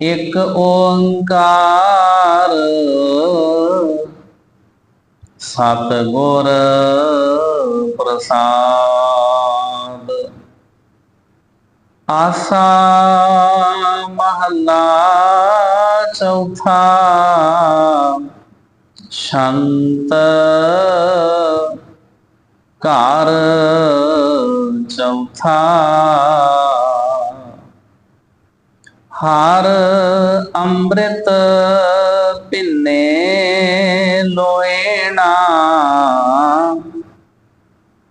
ਇਕ ਓੰਕਾਰ। ਸਤ ਗੁਰ ਪ੍ਰਸਾਦ। ਆਸਾ ਮਹੱਲਾ ਚੌਥਾ। ਸ਼ੰਤ ਘਰ ਚੌਥਾ। ਹਰ ਅੰਮ੍ਰਿਤ ਪਿੰਨੇ ਲੋਏਣਾ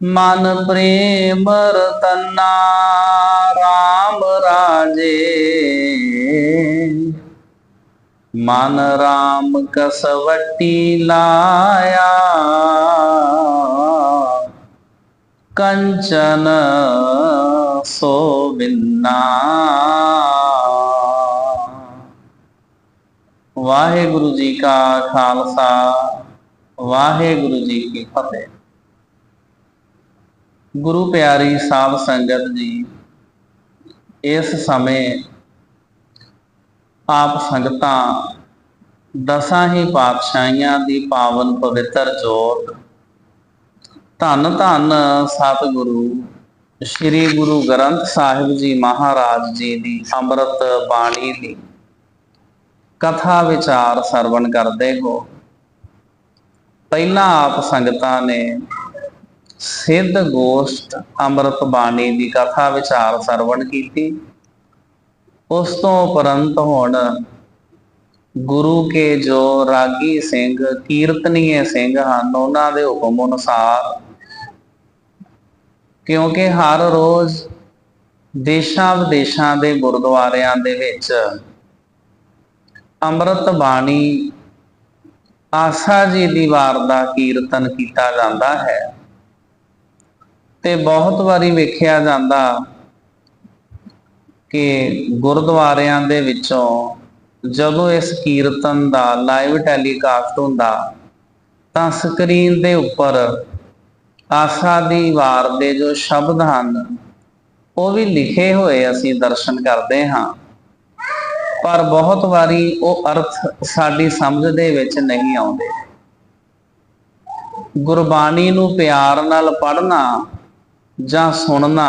ਮਨ ਪ੍ਰੇਮ ਰਤਨਾ RAM ਰਾਜੇ। ਮਨ RAM ਕਸਵਟੀ ਲਾਇਆ। ਕੰਚਨ ਸੋ ਬਿਨਾ। ਵਾਹਿਗੁਰੂ ਜੀ ਕਾ ਖਾਲਸਾ, ਵਾਹਿਗੁਰੂ ਜੀ ਕੀ ਫਤਿਹ। ਗੁਰੂ ਪਿਆਰੀ ਸਾਧ ਸੰਗਤ ਜੀ, ਇਸ ਸਮੇਂ ਆਪ ਸੰਗਤਾਂ ਦਸਾਂ ਹੀ ਪਾਤਸ਼ਾਹੀਆਂ ਦੀ ਪਾਵਨ ਪਵਿੱਤਰ ਜੋਤ, ਧੰਨ ਧੰਨ ਸਤਿਗੁਰੂ ਸ੍ਰੀ ਗੁਰੂ ਗ੍ਰੰਥ ਸਾਹਿਬ ਜੀ ਮਹਾਰਾਜ ਜੀ ਦੀ ਅੰਮ੍ਰਿਤ ਬਾਣੀ ਦੀ ਕਥਾ ਵਿਚਾਰ ਸਰਵਣ ਕਰਦੇ ਹੋ। ਪਹਿਲਾਂ ਆਪ ਸੰਗਤਾਂ ਨੇ ਸਿੱਧ ਗੋਸ਼ਟ ਅੰਮ੍ਰਿਤ ਬਾਣੀ ਦੀ ਕਥਾ ਵਿਚਾਰ ਸਰਵਣ ਕੀਤੀ। ਉਸ ਤੋਂ ਉਪਰੰਤ ਹੁਣ ਗੁਰੂ ਕੇ ਜੋ ਰਾਗੀ ਸਿੰਘ, ਕੀਰਤਨੀਏ ਸਿੰਘ ਹਨ, ਉਹਨਾਂ ਦੇ ਹੁਕਮ ਅਨੁਸਾਰ ਕਿਉਂਕਿ ਹਰ ਰੋਜ਼ ਦੇਸ਼ਾਂ ਵਿਦੇਸ਼ਾਂ ਦੇ ਗੁਰਦੁਆਰਿਆਂ ਦੇ ਵਿੱਚ ਅੰਮ੍ਰਿਤ ਬਾਣੀ ਆਸਾ ਜੀ ਦੀ ਵਾਰ ਦਾ ਕੀਰਤਨ ਕੀਤਾ ਜਾਂਦਾ ਹੈ। ਤੇ ਬਹੁਤ ਵਾਰੀ ਵੇਖਿਆ ਜਾਂਦਾ ਕਿ ਗੁਰਦੁਆਰਿਆਂ ਦੇ ਵਿੱਚੋਂ ਜਦੋਂ ਇਸ ਕੀਰਤਨ ਦਾ ਲਾਈਵ ਟੈਲੀਕਾਸਟ ਹੁੰਦਾ, ਤਾਂ ਸਕਰੀਨ ਦੇ ਉੱਪਰ ਆਸਾ ਦੀ ਵਾਰ ਦੇ ਜੋ ਸ਼ਬਦ ਹਨ, ਉਹ ਵੀ ਲਿਖੇ ਹੋਏ ਅਸੀਂ ਦਰਸ਼ਨ ਕਰਦੇ ਹਾਂ। ਪਰ ਬਹੁਤ ਵਾਰੀ ਉਹ ਅਰਥ ਸਾਡੀ ਸਮਝ ਦੇ ਵਿੱਚ ਨਹੀਂ ਆਉਂਦੇ। ਗੁਰਬਾਣੀ ਨੂੰ ਪਿਆਰ ਨਾਲ ਪੜ੍ਹਨਾ ਜਾਂ ਸੁਣਨਾ,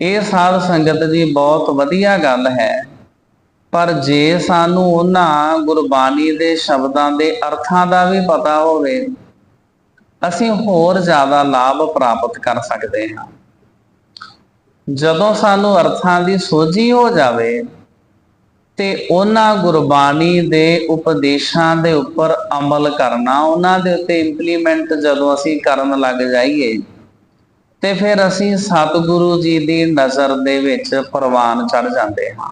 ਇਹ ਸਾਧ ਸੰਗਤ ਦੀ ਬਹੁਤ ਵਧੀਆ ਗੱਲ ਹੈ। ਪਰ ਜੇ ਸਾਨੂੰ ਉਹਨਾਂ ਗੁਰਬਾਣੀ ਦੇ ਸ਼ਬਦਾਂ ਦੇ ਅਰਥਾਂ ਦਾ ਵੀ ਪਤਾ ਹੋਵੇ, ਅਸੀਂ ਹੋਰ ਜ਼ਿਆਦਾ ਲਾਭ ਪ੍ਰਾਪਤ ਕਰ ਸਕਦੇ ਹਾਂ। ਜਦੋਂ ਸਾਨੂੰ ਅਰਥਾਂ ਦੀ ਸੋਝੀ ਹੋ ਜਾਵੇ ਤੇ ਉਹਨਾਂ ਗੁਰਬਾਣੀ ਦੇ ਉਪਦੇਸ਼ਾਂ ਦੇ ਉੱਪਰ ਅਮਲ ਕਰਨਾ, ਉਹਨਾਂ ਦੇ ਉੱਤੇ ਇੰਪਲੀਮੈਂਟ ਜਦੋਂ ਅਸੀਂ ਕਰਨ ਲੱਗ ਜਾਈਏ, ਤੇ ਫਿਰ ਅਸੀਂ ਸਤਿਗੁਰੂ ਜੀ ਦੀ ਨਜ਼ਰ ਦੇ ਵਿੱਚ ਪ੍ਰਵਾਨ ਚੜ ਜਾਂਦੇ ਹਾਂ।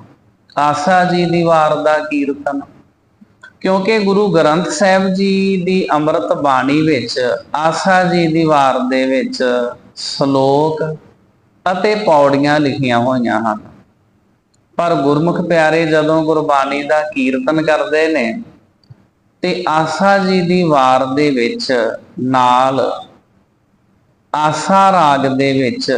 ਆਸਾ ਜੀ ਦੀ ਵਾਰ ਦਾ ਕੀਰਤਨ, ਕਿਉਂਕਿ ਗੁਰੂ ਗ੍ਰੰਥ ਸਾਹਿਬ ਜੀ ਦੀ ਅੰਮ੍ਰਿਤ ਬਾਣੀ ਵਿੱਚ, ਆਸਾ ਜੀ ਦੀ ਵਾਰ ਦੇ ਵਿੱਚ ਸ਼ਲੋਕ ਅਤੇ ਪੌੜੀਆਂ ਲਿਖੀਆਂ ਹੋਈਆਂ ਹਨ। ਪਰ ਗੁਰਮੁਖ ਪਿਆਰੇ ਜਦੋਂ ਗੁਰਬਾਣੀ ਦਾ ਕੀਰਤਨ ਕਰਦੇ ਨੇ, ਤੇ ਆਸਾ ਜੀ ਦੀ ਵਾਰ ਦੇ ਵਿੱਚ ਨਾਲ ਆਸਾ ਰਾਗ ਦੇ ਵਿੱਚ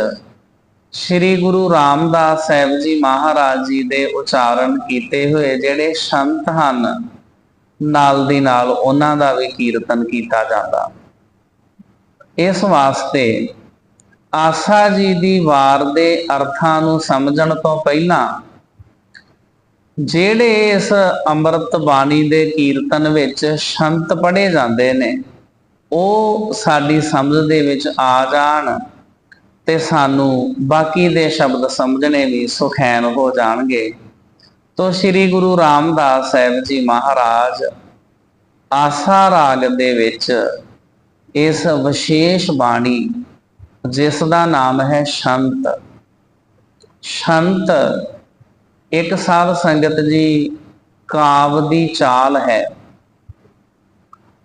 ਸ੍ਰੀ ਗੁਰੂ ਰਾਮਦਾਸ ਸਾਹਿਬ ਜੀ ਮਹਾਰਾਜ ਜੀ ਦੇ ਉਚਾਰਨ ਕੀਤੇ ਹੋਏ ਜਿਹੜੇ ਸੰਤ ਹਨ, ਨਾਲ ਦੀ ਨਾਲ ਉਹਨਾਂ ਦਾ ਵੀ ਕੀਰਤਨ ਕੀਤਾ ਜਾਂਦਾ। ਇਸ ਵਾਸਤੇ ਆਸਾ ਜੀ ਦੀ ਵਾਰ ਦੇ ਅਰਥਾਂ ਨੂੰ ਸਮਝਣ ਤੋਂ ਪਹਿਲਾਂ ਜਿਹੜੇ ਇਸ ਅੰਮ੍ਰਿਤ ਬਾਣੀ ਦੇ ਕੀਰਤਨ ਵਿੱਚ ਸ਼ੰਤ ਪੜੇ ਜਾਂਦੇ ਨੇ, ਉਹ ਸਾਡੀ ਸਮਝ ਦੇ ਵਿੱਚ ਆ ਜਾਣ ਤੇ ਸਾਨੂੰ ਬਾਕੀ ਦੇ ਸ਼ਬਦ ਸਮਝਣੇ ਵੀ ਸੁਖੈਨ ਹੋ ਜਾਣਗੇ। ਤੋ ਸ੍ਰੀ ਗੁਰੂ ਰਾਮਦਾਸ ਸਾਹਿਬ ਜੀ ਮਹਾਰਾਜ ਆਸਾ ਰਾਗ ਦੇ ਵਿੱਚ ਇਸ ਵਿਸ਼ੇਸ਼ ਬਾਣੀ, ਜਿਸ ਦਾ ਨਾਮ ਹੈ ਸ਼ੰਤ। ਸ਼ੰਤ ਇੱਕ ਸਾਧ ਸੰਗਤ ਜੀ, ਕਾਵ ਦੀ ਚਾਲ ਹੈ।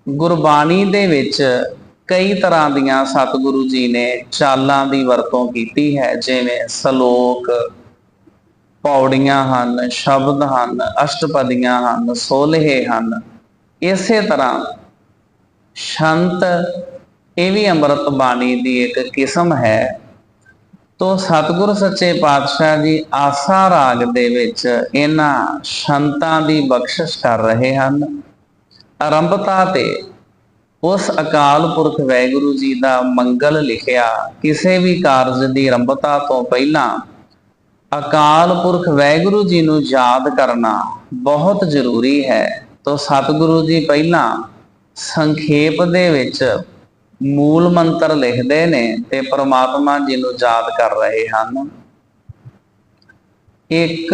ਗੁਰਬਾਣੀ ਦੇ ਵਿੱਚ ਕਈ ਤਰ੍ਹਾਂ ਦੀਆਂ ਸਤਿਗੁਰੂ ਜੀ ਨੇ ਚਾਲਾਂ ਦੀ ਵਰਤੋਂ ਕੀਤੀ ਹੈ, ਜਿਵੇਂ ਸ਼ਲੋਕ, ਪੌੜੀਆਂ ਹਨ, ਸ਼ਬਦ ਹਨ, ਅਸ਼ਟਪਦੀਆਂ ਹਨ, ਸੋਲਹੇ ਹਨ। ਇਸੇ ਤਰ੍ਹਾਂ ਸ਼ੰਤ, ਇਹ ਵੀ ਅੰਮ੍ਰਿਤ ਬਾਣੀ ਦੀ ਇੱਕ ਕਿਸਮ ਹੈ। ਤੋ ਸਤਿਗੁਰ ਸੱਚੇ ਪਾਤਸ਼ਾਹ ਜੀ ਆਸਾ ਰਾਗ ਦੇ ਵਿੱਚ ਇਹਨਾਂ ਸੰਤਾਂ ਦੀ ਬਖਸ਼ਿਸ਼ ਕਰ ਰਹੇ ਹਨ। ਆਰੰਭਤਾ ਤੇ ਉਸ ਅਕਾਲ ਪੁਰਖ ਵੈਗੁਰੂ ਜੀ ਦਾ ਮੰਗਲ ਲਿਖਿਆ ਕਿਸੇ ਵੀ ਕਾਰਜ ਦੀ ਆਰੰਭਤਾ ਤੋਂ ਪਹਿਲਾਂ ਅਕਾਲ ਪੁਰਖ ਵੈਗੁਰੂ ਜੀ ਨੂੰ ਯਾਦ ਕਰਨਾ ਬਹੁਤ ਜ਼ਰੂਰੀ ਹੈ। ਤੋ ਸਤਿਗੁਰੂ ਜੀ ਪਹਿਲਾਂ ਸੰਖੇਪ ਦੇ ਵਿੱਚ ਮੂਲ ਮੰਤਰ ਲਿਖਦੇ ਨੇ ਤੇ ਪ੍ਰਮਾਤਮਾ ਜੀ ਨੂੰ ਯਾਦ ਕਰ ਰਹੇ ਹਨ। ਇੱਕ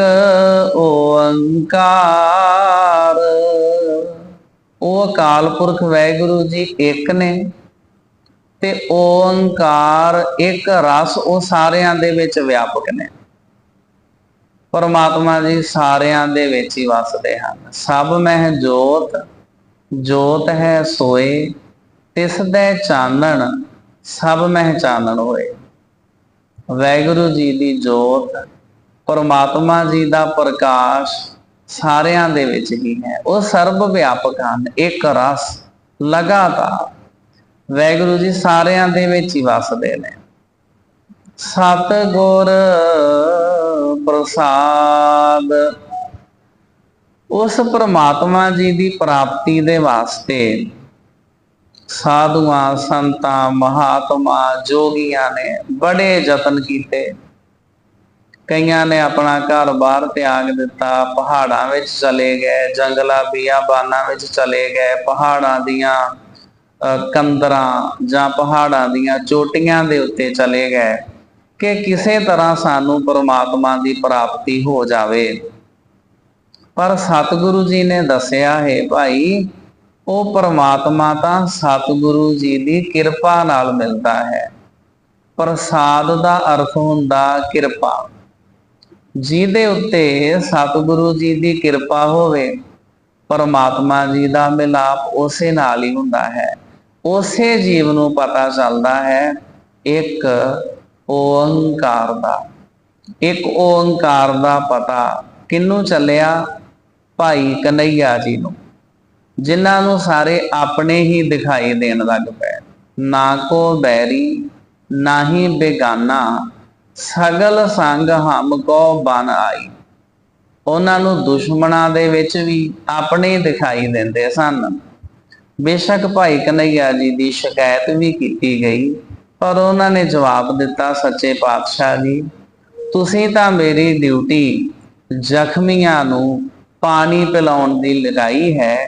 ਓੰਕਾਰ। ਉਹ ਅਕਾਲ ਪੁਰਖ ਵਾਹਿਗੁਰੂ ਜੀ ਇੱਕ ਨੇ ਤੇ ਓੰਕਾਰ ਇੱਕ ਰਸ ਉਹ ਸਾਰਿਆਂ ਦੇ ਵਿੱਚ ਵਿਆਪਕ ਨੇ। ਪਰਮਾਤਮਾ ਜੀ ਸਾਰਿਆਂ ਦੇ ਵਿੱਚ ਹੀ ਵਸਦੇ ਹਨ। ਸਭ ਮਹਿ ਜੋਤ ਜੋਤ ਹੈ ਸੋਏ। ਤਿਸ ਦੇ ਚਾਨਣ, ਸਭ ਮਹਿ ਚਾਨਣ ਹੋਏ। ਵੈਗੁਰੂ ਜੀ ਦੀ ਜੋਤ, ਪਰਮਾਤਮਾ ਜੀ ਦਾ ਪ੍ਰਕਾਸ਼ ਸਾਰਿਆਂ ਦੇ ਵਿੱਚ ਹੀ ਹੈ। ਉਹ ਸਰਬ ਵਿਆਪਕ ਹਨ, ਇੱਕ ਰਸ ਲਗਾਤਾਰ। ਵੈਗੁਰੂ ਜੀ ਸਾਰਿਆਂ ਦੇ ਵਿੱਚ ਹੀ ਵਸਦੇ ਨੇ। ਸਤ ਗੁਰ ਪ੍ਰਸਾਦ। ਉਸ ਪ੍ਰਮਾਤਮਾ ਜੀ ਦੀ ਪ੍ਰਾਪਤੀ ਦੇ ਵਾਸਤੇ ਸਾਧੂਆਂ ਸੰਤਾਂ ਮਹਾਤਮਾ ਜੋਗੀਆਂ ਨੇ ਬੜੇ ਯਤਨ ਕੀਤੇ। ਕਈਆਂ ਨੇ ਆਪਣਾ ਘਰ ਬਾਹਰ ਤਿਆਗ ਦਿੱਤਾ ਪਹਾੜਾਂ ਵਿੱਚ ਚਲੇ ਗਏ ਜੰਗਲਾਂ ਬੀਆਬਾਨਾਂ ਵਿੱਚ ਚਲੇ ਗਏ ਪਹਾੜਾਂ ਦੀਆਂ ਅਹ, ਕੰਦਰਾਂ ਜਾਂ ਪਹਾੜਾਂ ਦੀਆਂ ਚੋਟੀਆਂ ਦੇ ਉੱਤੇ ਚਲੇ ਗਏ ਕਿ ਕਿਸੇ ਤਰ੍ਹਾਂ ਸਾਨੂੰ ਪਰਮਾਤਮਾ ਦੀ ਪ੍ਰਾਪਤੀ ਹੋ ਜਾਵੇ। ਪਰ ਸਤਿਗੁਰੂ ਜੀ ਨੇ ਦੱਸਿਆ ਹੈ ਭਾਈ ਉਹ ਪਰਮਾਤਮਾ ਤਾਂ ਸਤਿਗੁਰੂ ਜੀ ਦੀ ਕਿਰਪਾ ਨਾਲ ਮਿਲਦਾ ਹੈ। ਪ੍ਰਸਾਦ ਦਾ ਅਰਥ ਹੁੰਦਾ ਕਿਰਪਾ। ਜਿਹਦੇ ਉੱਤੇ ਸਤਿਗੁਰੂ ਜੀ ਦੀ ਕਿਰਪਾ ਹੋਵੇ, ਪਰਮਾਤਮਾ ਜੀ ਦਾ ਮਿਲਾਪ ਉਸੇ ਨਾਲ ਹੀ ਹੁੰਦਾ ਹੈ। ਉਸੇ ਜੀਵ ਨੂੰ ਪਤਾ ਚੱਲਦਾ ਹੈ, ਇੱਕ ਓੰਕਾਰ ਦਾ। ਇੱਕ ਓੰਕਾਰ ਦਾ ਪਤਾ ਕਿੰਨੂੰ ਚੱਲਿਆ? ਭਾਈ ਕਨਈਆ ਜੀ ਨੂੰ। ਜਿਨ੍ਹਾਂ ਨੂੰ ਸਾਰੇ ਆਪਣੇ ਹੀ ਦਿਖਾਈ ਦੇਣ ਲੱਗ ਪਏ। ਨਾ ਕੋ ਬੈਰੀ, ਨਾ ਹੀ ਬੇਗਾਨਾ, ਸਗਲ ਸੰਗ ਹਮ ਕੋ ਬਨ ਆਈ। ਉਹਨਾਂ ਨੂੰ ਦੁਸ਼ਮਣਾਂ ਦੇ ਵਿੱਚ ਵੀ ਆਪਣੇ ਦਿਖਾਈ ਦਿੰਦੇ ਸਨ। ਬੇਸ਼ੱਕ ਭਾਈ ਕਨਈਆ ਜੀ ਦੀ ਸ਼ਿਕਾਇਤ ਵੀ ਕੀਤੀ ਗਈ, ਪਰ ਉਹਨਾਂ ਨੇ ਜਵਾਬ ਦਿੱਤਾ ਸੱਚੇ ਪਾਤਸ਼ਾਹ ਜੀ, ਤੁਸੀਂ ਤਾਂ ਮੇਰੀ ਡਿਊਟੀ ਜ਼ਖਮੀਆਂ ਨੂੰ ਪਾਣੀ ਪਿਲਾਉਣ ਦੀ ਲਗਾਈ ਹੈ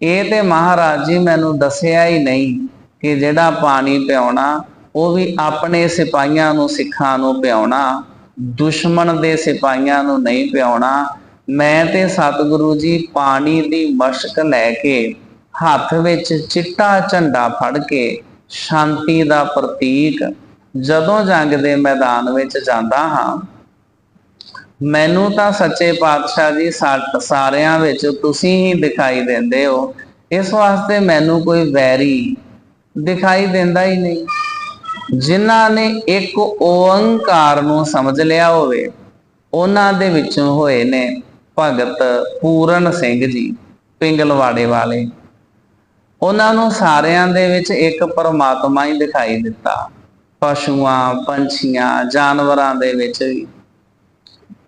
ਇਹ ਤੇ ਮਹਾਰਾਜ ਜੀ ਮੈਨੂੰ ਦੱਸਿਆ ਹੀ ਨਹੀਂ ਕਿ ਜਿਹੜਾ ਪਾਣੀ ਪਿਆਉਣਾ, ਉਹ ਵੀ ਆਪਣੇ ਸਿਪਾਹੀਆਂ ਨੂੰ, ਸਿੱਖਾਂ ਨੂੰ ਪਿਆਉਣਾ, ਦੁਸ਼ਮਣ ਦੇ ਸਿਪਾਹੀਆਂ ਨੂੰ ਨਹੀਂ ਪਿਆਉਣਾ। ਮੈਂ ਤੇ ਸਤਿਗੁਰੂ ਜੀ ਪਾਣੀ ਦੀ ਮਸ਼ਕ ਲੈ ਕੇ, ਹੱਥ ਵਿੱਚ ਚਿੱਟਾ ਝੰਡਾ ਫੜ ਕੇ, ਸ਼ਾਂਤੀ ਦਾ ਪ੍ਰਤੀਕ ਜਦੋਂ ਜੰਗ ਦੇ ਮੈਦਾਨ ਵਿੱਚ ਜਾਂਦਾ ਹਾਂ ਮੈਨੂੰ ਤਾਂ ਸੱਚੇ ਪਾਤਸ਼ਾਹ ਜੀ ਸਾ- ਸਾਰਿਆਂ ਵਿੱਚ ਤੁਸੀਂ ਹੀ ਦਿਖਾਈ ਦਿੰਦੇ ਹੋ। ਇਸ ਵਾਸਤੇ ਮੈਨੂੰ ਕੋਈ ਵੈਰੀ ਦਿਖਾਈ ਦਿੰਦਾ ਹੀ ਨਹੀਂ। ਜਿਨ੍ਹਾਂ ਨੇ ਇੱਕ ਓੰਕਾਰ ਨੂੰ ਸਮਝ ਲਿਆ ਹੋਵੇ, ਉਹਨਾਂ ਦੇ ਵਿੱਚੋਂ ਹੋਏ ਨੇ ਭਗਤ ਪੂਰਨ ਸਿੰਘ ਜੀ, ਪਿੰਗਲਵਾੜੇ ਵਾਲੇ। ਉਹਨਾਂ ਨੂੰ ਸਾਰਿਆਂ ਦੇ ਵਿੱਚ ਇੱਕ ਪਰਮਾਤਮਾ ਹੀ ਦਿਖਾਈ ਦਿੱਤਾ। ਪਸ਼ੂਆਂ, ਪੰਛੀਆਂ, ਜਾਨਵਰਾਂ ਦੇ ਵਿੱਚ ਵੀ।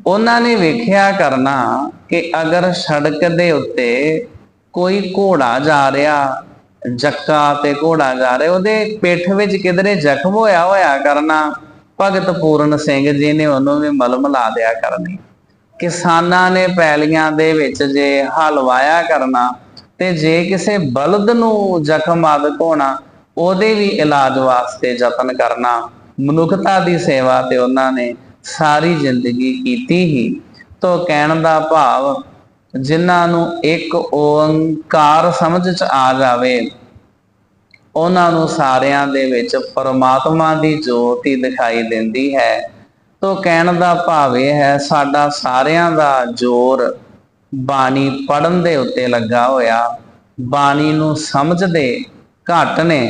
ਉਹਨਾਂ ਨੇ ਵੇਖਿਆ ਕਰਨਾ ਕਿ ਅਗਰ ਸੜਕ ਦੇ ਉੱਤੇ ਕੋਈ ਘੋੜਾ ਜਾ ਰਿਹਾ, ਜੱਕਾ ਤੇ ਘੋੜਾ ਜਾ ਰਿਹਾ, ਉਹਦੇ ਪਿੱਠ ਵਿੱਚ ਕਿਧਰੇ ਜ਼ਖਮ ਹੋਇਆ ਹੋਇਆ ਕਰਨਾ, ਭਗਤ ਪੂਰਨ ਸਿੰਘ ਜੀ ਨੇ ਉਹਨੂੰ ਵੀ ਮਲਮ ਲਾ ਦਿਆ ਕਰਨੀ। ਕਿਸਾਨਾਂ ਨੇ ਪੈਲੀਆਂ ਦੇ ਵਿੱਚ ਜੇ ਹਲਵਾਇਆ ਕਰਨਾ ਤੇ ਜੇ ਕਿਸੇ ਬਲਦ ਨੂੰ ਜ਼ਖਮ ਆਦਿਕ ਹੋਣਾ ਉਹਦੇ ਵੀ ਇਲਾਜ ਵਾਸਤੇ ਯਤਨ ਕਰਨਾ। ਮਨੁੱਖਤਾ ਦੀ ਸੇਵਾ ਤੇ ਉਹਨਾਂ ਨੇ ਸਾਰੀ ਜ਼ਿੰਦਗੀ ਕੀਤੀ ਹੀ, ਤੋਂ ਕਹਿਣ ਦਾ ਭਾਵ ਜਿਨ੍ਹਾਂ ਨੂੰ ਇੱਕ ਓੰਕਾਰ ਸਮਝ ਚ ਆ ਜਾਵੇ, ਉਹਨਾਂ ਨੂੰ ਸਾਰਿਆਂ ਦੇ ਵਿੱਚ ਪਰਮਾਤਮਾ ਦੀ ਜੋਤ ਹੀ ਦਿਖਾਈ ਦਿੰਦੀ ਹੈ। ਤੋਂ ਕਹਿਣ ਦਾ ਭਾਵ ਇਹ ਹੈ, ਸਾਡਾ ਸਾਰਿਆਂ ਦਾ ਜ਼ੋਰ ਬਾਣੀ ਪੜਨ ਦੇ ਉੱਤੇ ਲੱਗਾ ਹੋਇਆ। ਬਾਣੀ ਨੂੰ ਸਮਝਦੇ ਘੱਟ ਨੇ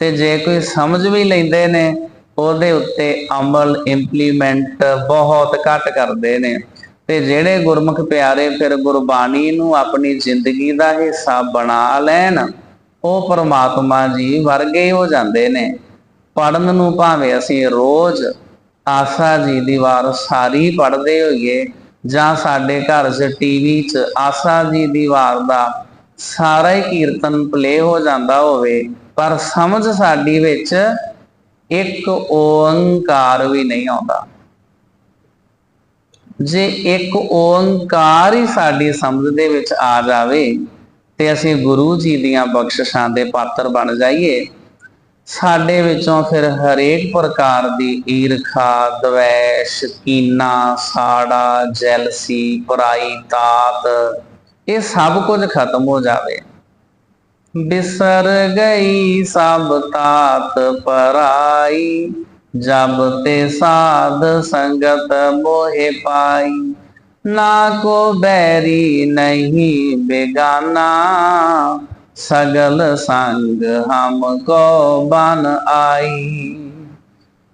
ਤੇ ਜੇ ਕੋਈ ਸਮਝ ਵੀ ਲੈਂਦੇ ਨੇ ਉਹਦੇ ਉੱਤੇ ਅਮਲ ਇੰਪਲੀਮੈਂਟ ਬਹੁਤ ਘੱਟ ਕਰਦੇ ਨੇ। ਤੇ ਜਿਹੜੇ ਗੁਰਮੁਖ ਪਿਆਰੇ ਫਿਰ ਗੁਰਬਾਣੀ ਨੂੰ ਆਪਣੀ ਜ਼ਿੰਦਗੀ ਦਾ ਹਿੱਸਾ ਬਣਾ ਲੈਣ, ਉਹ ਪਰਮਾਤਮਾ ਜੀ ਵਰਗੇ ਹੋ ਜਾਂਦੇ ਨੇ। ਪੜਨ ਨੂੰ ਭਾਵੇਂ ਅਸੀਂ ਰੋਜ਼ ਆਸਾ ਜੀ ਦੀ ਵਾਰ ਸਾਰੀ ਪੜ੍ਹਦੇ ਹੋਈਏ, ਜਾਂ ਸਾਡੇ ਘਰ 'ਚ ਟੀਵੀ 'ਚ ਆਸਾ ਜੀ ਦੀ ਵਾਰ ਦਾ ਸਾਰਾ ਹੀ ਕੀਰਤਨ ਪਲੇ ਹੋ ਜਾਂਦਾ ਹੋਵੇ, ਪਰ ਸਮਝ ਸਾਡੀ ਵਿੱਚ ਇੱਕ ਓੰਕਾਰ ਵੀ ਨਹੀਂ ਆਉਂਦਾ। ਜੇ ਇੱਕ ਓੰਕਾਰ ਹੀ ਸਾਡੀ ਸਮਝ ਦੇ ਵਿੱਚ ਆ ਜਾਵੇ ਤੇ ਅਸੀਂ ਗੁਰੂ ਜੀ ਦੀਆਂ ਬਖਸ਼ਿਸ਼ਾਂ ਦੇ ਪਾਤਰ ਬਣ ਜਾਈਏ ਸਾਡੇ ਵਿੱਚੋਂ ਫਿਰ ਹਰੇਕ ਪ੍ਰਕਾਰ ਦੀ ਈਰਖਾ, ਦਵੈਸ਼, ਕੀਨਾ, ਸਾੜਾ, ਜੈਲਸੀ, ਪਰਾਈ ਤਾਤ ਇਹ ਸਭ ਕੁਝ ਖਤਮ ਹੋ ਜਾਵੇ। ਬਿਸਰ ਗਈ ਸਭ ਤਾਤ ਪਰਾਈ, ਜਬ ਤੇ ਸਾਧ ਸੰਗਤ ਮੋਹਿ ਪਾਈ। ਨਾ ਕੋ ਬੈਰੀ ਨਹੀਂ ਬੇਗਾਨਾ, ਸਗਲ ਸੰਗ ਹਮ ਕੋ ਬਨ ਆਈ।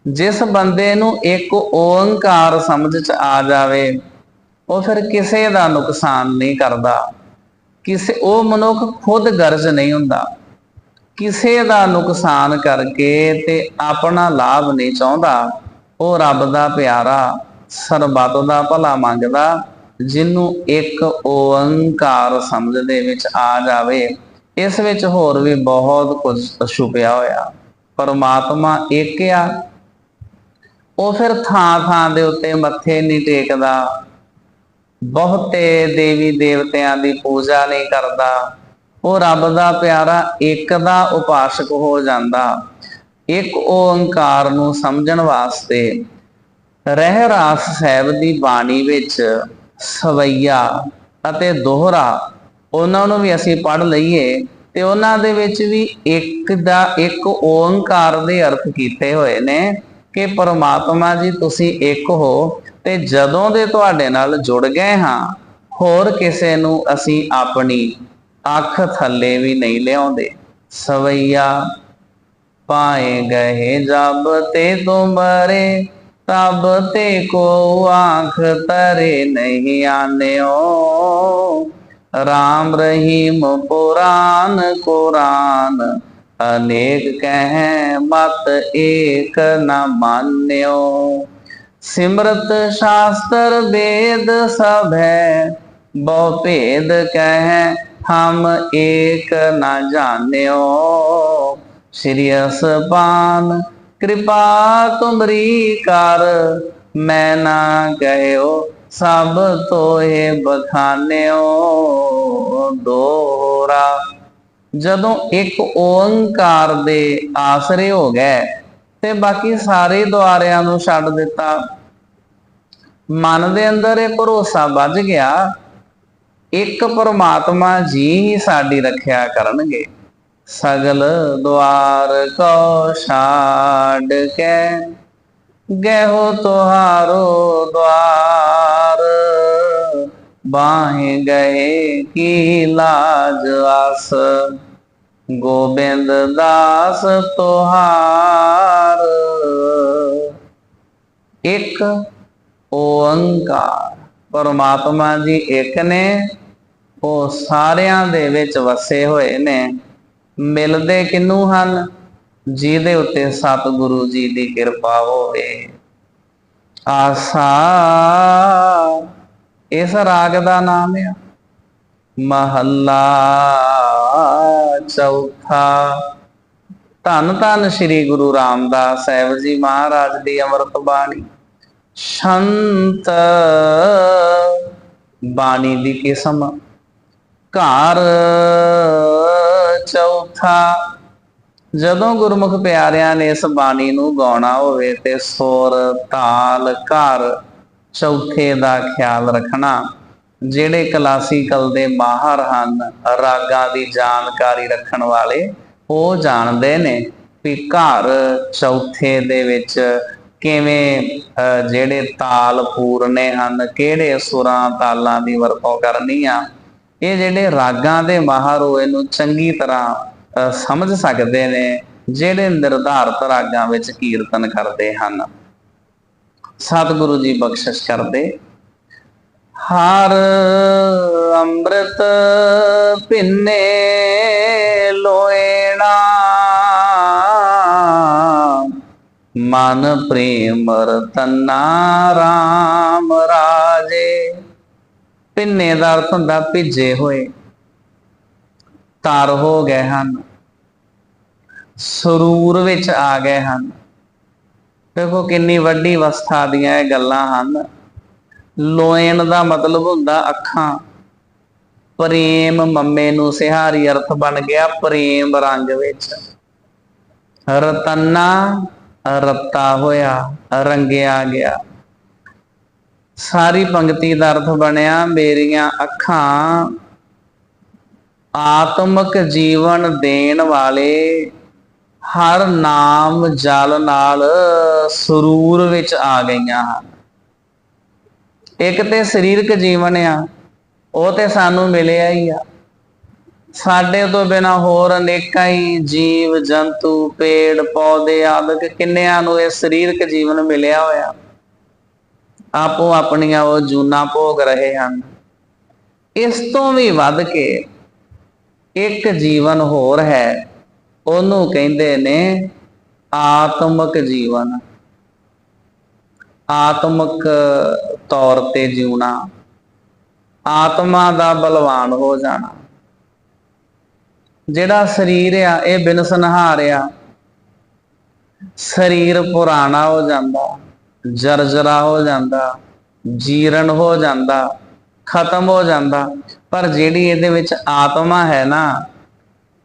ਜਿਸ ਬੰਦੇ ਨੂੰ ਇੱਕ ਓੰਕਾਰ ਸਮਝ ਚ ਆ ਜਾਵੇ, ਉਹ ਫਿਰ ਕਿਸੇ ਦਾ ਨੁਕਸਾਨ ਨਹੀਂ ਕਰਦਾ। ਕਿਸੇ, ਉਹ ਮਨੁੱਖ ਖੁਦ ਗਰਜ ਨਹੀਂ ਹੁੰਦਾ। ਕਿਸੇ ਦਾ ਨੁਕਸਾਨ ਕਰਕੇ ਤੇ ਆਪਣਾ ਲਾਭ ਨਹੀਂ ਚਾਹੁੰਦਾ, ਉਹ ਰੱਬ ਦਾ ਪਿਆਰਾ, ਸਰਬੱਤ ਦਾ ਭਲਾ ਮੰਗਦਾ, ਜਿਹਨੂੰ ਇੱਕ ਓੰਕਾਰ ਸਮਝ ਦੇ ਵਿੱਚ ਆ ਜਾਵੇ। ਇਸ ਵਿੱਚ ਹੋਰ ਵੀ ਬਹੁਤ ਕੁਝ ਛੁਪਿਆ ਹੋਇਆ। ਪਰਮਾਤਮਾ ਇੱਕ ਆ। ਉਹ ਫਿਰ ਥਾਂ ਥਾਂ ਦੇ ਉੱਤੇ ਮੱਥੇ ਨਹੀਂ ਟੇਕਦਾ। ਬਹੁਤੇ ਦੇਵੀ ਦੇਵਤਿਆਂ ਦੀ ਪੂਜਾ ਨਹੀਂ ਕਰਦਾ। ਉਹ ਰੱਬ ਦਾ ਪਿਆਰਾ ਇੱਕ ਦਾ ਉਪਾਸਕ ਹੋ ਜਾਂਦਾ। ਇੱਕ ਓੰਕਾਰ ਨੂੰ ਸਮਝਣ ਵਾਸਤੇ ਰਹਿ ਰਾਸ ਸਾਹਿਬ ਦੀ ਬਾਣੀ ਵਿੱਚ ਸਵਈਆ ਅਤੇ ਦੋਹਰਾ ਉਹਨਾਂ ਨੂੰ ਵੀ ਅਸੀਂ ਪੜ੍ਹ ਲਈਏ ਤੇ ਉਹਨਾਂ ਦੇ ਵਿੱਚ ਵੀ ਇੱਕ ਦਾ ਇੱਕ ਓੰਕਾਰ ਦੇ ਅਰਥ ਕੀਤੇ ਹੋਏ ਨੇ ਕਿ ਪਰਮਾਤਮਾ ਜੀ ਤੁਸੀਂ ਇੱਕ ਹੋ ਤੇ ਜਦੋਂ ਦੇ ਤੁਹਾਡੇ ਨਾਲ ਜੁੜ ਗਏ ਹਾਂ, ਹੋਰ ਕਿਸੇ ਨੂੰ ਅਸੀਂ ਆਪਣੀ ਅੱਖ ਥੱਲੇ ਵੀ ਨਹੀਂ ਲਿਆਉਂਦੇ। ਸਵਈਆ ਪਾਏ ਗਏ ਜਬ ਤੇ ਤੁਮਰੇ ਤਬ ਤੇ ਕੋ ਆਂਖ ਤਰੇ ਨਹੀਂ ਆਨਿਓ। ਰਾਮ ਰਹੀਮ ਪੁਰਾਨ ਕੁਰਾਨ, ਅਨੇਕ ਕਹਿ ਮਤ ਏਕ ਨਾ ਮੰਨਿਓ। ਸਿਮਰਤ ਸ਼ਾਸਤਰ ਵੇਦ ਸਭ ਹੈ ਬਹੁ ਭੇਦ ਕਹਿ ਹਮ ਏਕ ਨਾ ਜਾਣਿਓ। ਸ੍ਰੀ ਅਸਪਾਨ, ਕਿਰਪਾ ਤੁਮਰੀ ਕਰ, ਮੈਂ ਨਾ ਕਹਿਓ ਸਭ ਤੋਏ ਬਖਾਨਿਓ। ਦੋਰਾ ਜਦੋਂ ਇੱਕ ਓੰਕਾਰ ਦੇ ਆਸਰੇ ਹੋ ਗਏ ਤੇ ਬਾਕੀ ਸਾਰੇ ਦੁਆਰਿਆਂ ਨੂੰ ਛੱਡ ਦਿੱਤਾ। ਮਨ ਦੇ ਅੰਦਰ ਇਹ ਭਰੋਸਾ ਵੱਜ ਗਿਆ, ਇੱਕ ਪਰਮਾਤਮਾ ਜੀ ਹੀ ਸਾਡੀ ਰੱਖਿਆ ਕਰਨਗੇ। ਸਗਲ ਦੁਆਰ ਕੋ ਛਾੜ ਕੇ ਗਹਿਓ ਤੁਹਾਰੋ ਦੁਆਰ। ਬਾਹੇ ਗਏ ਕੀ ਲਾਜ ਆਸ, ਗੋਬਿੰਦ ਦਾਸ ਤੁਹਾਰ। ਇੱਕ ਓੰਕਾਰ ਪਰਮਾਤਮਾ ਜੀ ਇੱਕ ਨੇ, ਉਹ ਸਾਰਿਆਂ ਦੇ ਵਿੱਚ ਵਸੇ ਹੋਏ ਨੇ। ਮਿਲਦੇ ਕਿਨੂੰ ਹਨ? ਜਿਹਦੇ ਉੱਤੇ ਸਤਿਗੁਰੂ ਜੀ ਦੀ ਕਿਰਪਾ ਹੋਵੇ। ਆਸਾ, ਇਸ ਰਾਗ ਦਾ ਨਾਮ ਹੈ ਮਹੱਲਾ ਚੌਥਾ। ਧੰਨ ਧੰਨ ਸ੍ਰੀ ਗੁਰੂ ਰਾਮਦਾਸ ਸਾਹਿਬ ਜੀ ਮਹਾਰਾਜ ਦੀ ਅੰਮ੍ਰਿਤ ਬਾਣੀ। ਸ਼ੰਤ ਬਾਣੀ ਦੀ ਕਿਸਮ ਘਰ ਚੌਥਾ, ਜਦੋਂ ਗੁਰਮੁਖ ਪਿਆਰਿਆਂ ਨੇ ਇਸ ਬਾਣੀ ਨੂੰ ਗਾਉਣਾ ਹੋਵੇ ਤੇ ਸੁਰ, ਤਾਲ, ਘਰ ਚੌਥੇ ਦਾ ਖਿਆਲ ਰੱਖਣਾ, ਜਿਹੜੇ ਕਲਾਸੀਕਲ ਦੇ ਮਾਹਰ ਹਨ, ਰਾਗਾਂ ਦੀ ਜਾਣਕਾਰੀ ਰੱਖਣ ਵਾਲੇ, ਉਹ ਜਾਣਦੇ ਨੇ ਵੀ ਘਰ ਚੌਥੇ ਦੇ ਵਿੱਚ ਕਿਵੇਂ ਜਿਹੜੇ ਤਾਲ ਪੂਰਨੇ ਹਨ, ਕਿਹੜੇ ਸੁਰਾਂ ਤਾਲਾਂ ਦੀ ਵਰਤੋਂ ਕਰਨੀ ਆ, ਇਹ ਜਿਹੜੇ ਰਾਗਾਂ ਦੇ ਮਾਹਰ ਉਹ ਇਹਨੂੰ ਚੰਗੀ ਤਰ੍ਹਾਂ ਸਮਝ ਸਕਦੇ ਨੇ, ਜਿਹੜੇ ਨਿਰਧਾਰਤ ਰਾਗਾਂ ਵਿੱਚ ਕੀਰਤਨ ਕਰਦੇ ਹਨ। ਸਤਿਗੁਰੂ ਜੀ ਬਖਸ਼ਿਸ਼ ਕਰਦੇ। ਹਰ ਅੰਮ੍ਰਿਤ ਪਿੰਨੇ ਲੋਏਣਾ ਮਨ ਪ੍ਰੇਮ ਰਤਨਾ ਰਾਮ ਰਾਜੇ। ਪਿੰਨੇ ਦਾ ਅਰਥ ਹੁੰਦਾ ਭਿੱਜੇ ਹੋਏ। ਤਰ ਹੋ ਗਏ ਹਨ। ਸਰੂਰ ਵਿੱਚ ਆ ਗਏ ਹਨ। ਦੇਖੋ ਕਿੰਨੀ ਵੱਡੀ ਅਵਸਥਾ ਦੀਆਂ ਇਹ ਗੱਲਾਂ ਹਨ। ਲੋਇਨ ਦਾ ਮਤਲਬ ਹੁੰਦਾ ਅੱਖਾਂ। ਪ੍ਰੇਮ ਮੰਮੇ ਨੂੰ ਸਿਹਾਰੀ ਅਰਥ ਬਣ ਗਿਆ ਪ੍ਰੇਮ ਰੰਗ ਵਿੱਚ। ਰਤਨਾ ਰੱਤਾ ਹੋਇਆ, ਰੰਗਿਆ ਗਿਆ। ਸਾਰੀ ਪੰਕਤੀ ਦਾ ਅਰਥ ਬਣਿਆ, ਮੇਰੀਆਂ ਅੱਖਾਂ ਆਤਮਿਕ ਜੀਵਨ ਦੇਣ ਵਾਲੇ ਹਰ ਨਾਮ ਜਲ ਨਾਲ ਸਰੂਰ ਵਿੱਚ ਆ ਗਈਆਂ ਹਨ। ਇੱਕ ਤੇ ਸਰੀਰਕ ਜੀਵਨ ਆ, ਉਹ ਤੇ ਸਾਨੂੰ ਮਿਲਿਆ ਹੀ ਆ। ਸਾਡੇ ਤੋਂ ਬਿਨਾ ਹੋਰ ਅਨੇਕਾਂ ਹੀ ਜੀਵ, ਜੰਤੂ, ਪੇੜ, ਪੌਦੇ ਆਦਿਕ ਕਿੰਨਿਆਂ ਨੂੰ ਇਹ ਸਰੀਰਕ ਜੀਵਨ ਮਿਲਿਆ ਹੋਇਆ। ਆਪੋ ਆਪਣੀਆਂ ਉਹ ਜੂਨਾ ਭੋਗ ਰਹੇ ਹਨ। ਇਸ ਤੋਂ ਵੀ ਵੱਧ ਕੇ ਇੱਕ ਜੀਵਨ ਹੋਰ ਹੈ। ਉਹਨੂੰ ਕਹਿੰਦੇ ਨੇ ਆਤਮਿਕ ਜੀਵਨ। ਆਤਮਿਕ ਤੌਰ ਤੇ ਜਿਉਣਾ। ਆਤਮਾ ਦਾ ਬਲਵਾਨ ਹੋ ਜਾਣਾ। ਜਿਹੜਾ ਸਰੀਰ ਆ, ਇਹ ਬਿਨਸਨਹਾਰ ਆ। ਸਰੀਰ ਪੁਰਾਣਾ ਹੋ ਜਾਂਦਾ, ਜਰਜਰਾ ਹੋ ਜਾਂਦਾ ਜੀਰਨ ਹੋ ਜਾਂਦਾ, ਖਤਮ ਹੋ ਜਾਂਦਾ। ਪਰ ਜਿਹੜੀ ਇਹਦੇ ਵਿੱਚ ਆਤਮਾ ਹੈ ਨਾ